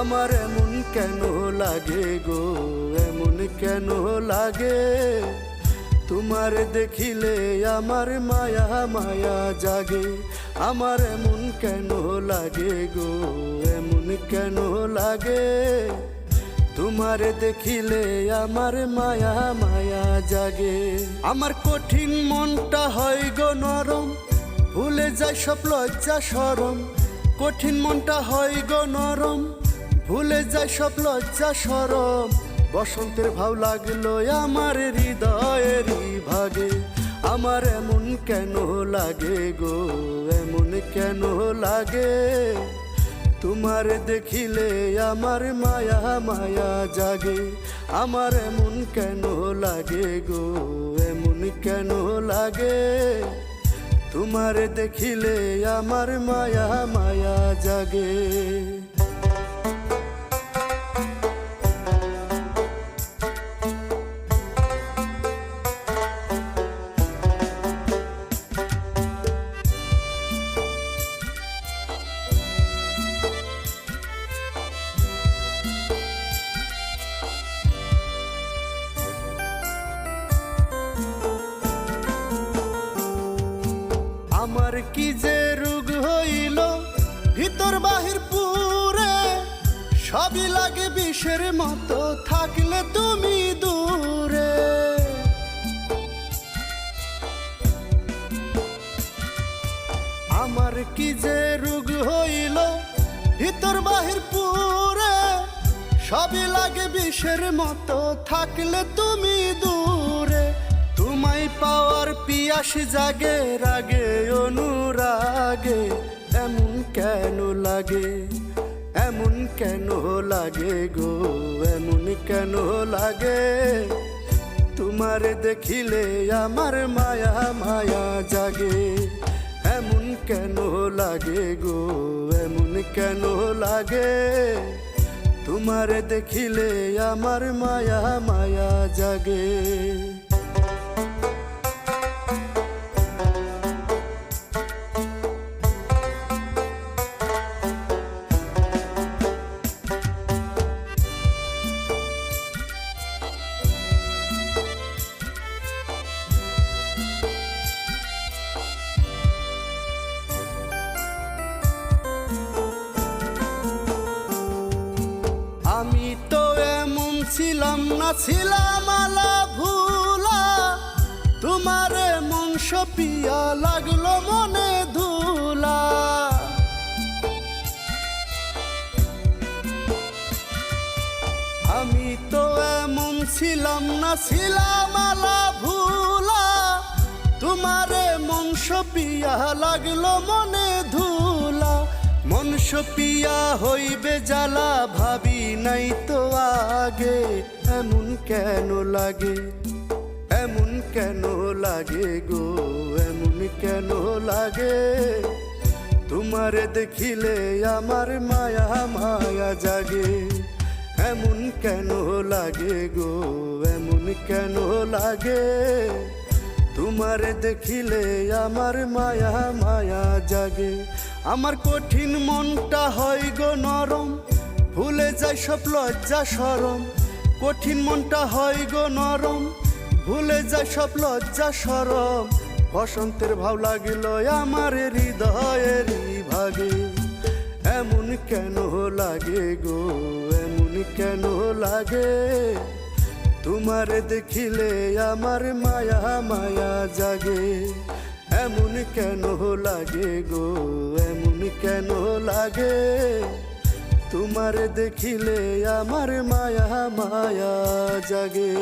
আমার এমন কেন লাগে গো? এমন কেন লাগে? তোমার দেখিলে আমার মায়া মায়া জাগে। আমার এমন কেন লাগে গো? এমন কেন লাগে? তোমার দেখিলে আমার মায়া মায়া জাগে। আমার কঠিন মনটা হয় গো নরম। ভুলে যায় সব লজ্জা সরম কঠিন মনটা হয় গো নরম। ভুলে যায় সব লজ্জা, সরম। বসন্তের ভাব লাগল আমার হৃদয়েরই ভাগে আমার এমন কেন লাগে গো, এমন কেন লাগে? তোমার দেখিলে আমার মায়া মায়া জাগে। আমার এমন কেন লাগে গো, এমন কেন লাগে? তোমার দেখিলে আমার মায়া মায়া জাগে। আমার কি যে রোগ হইল, ভিতর বাহির পুরে সবই লাগে বিষের মতো, থাকলে তুমি দূরে। আমার কি যে রোগ হইল, ভিতর বাহির পুরে সবই লাগে বিষের মতো, থাকলে তুমি দূরে। তোমায় পাওয়ার পিয়াস জাগে, রাগে, অনুরাগে। এমন কেন লাগে? এমন কেন লাগে গো? এমন কেন লাগে? তোমার দেখিলে আমার মায়া মায়া জাগে। এমন কেন লাগে গো? এমন কেন লাগে? তোমার দেখিলে আমার মায়া মায়া জাগে। ছিলাম আলা ভুলা। তোমার মন সপিয়া লাগল মনে ধুলা। আমি তো এমন ছিলাম না ছিলাম আলা ভুলা। তোমারে মন সপিয়া লাগল মনে ধুলা। মন সপিয়া হইবে জ্বালা, ভাবি নাই তো আগে। কেন লাগে? এমন কেন লাগে গো? এমন কেন লাগে? তোমারে দেখিলে আমার মায়া মায়া জাগে। এমন কেন লাগে গো? এমন কেন লাগে? তোমারে দেখিলে আমার মায়া মায়া জাগে। আমার কঠিন মনটা হয় গো নরম। ভুলে যায় সব লজ্জা, সরম। কঠিন মনটা হয় গো নরম, ভুলে যায় সব লজ্জা সরম। বসন্তের ভাব লাগিল আমার হৃদয়েরই ভাগে এমন কেন লাগে গো, এমন কেন লাগে? তোমার দেখিলে আমার মায়া মায়া জাগে। এমন কেন লাগে গো, এমন কেন লাগে? তোমার দেখিলে আমার মায়া মায়া জাগে।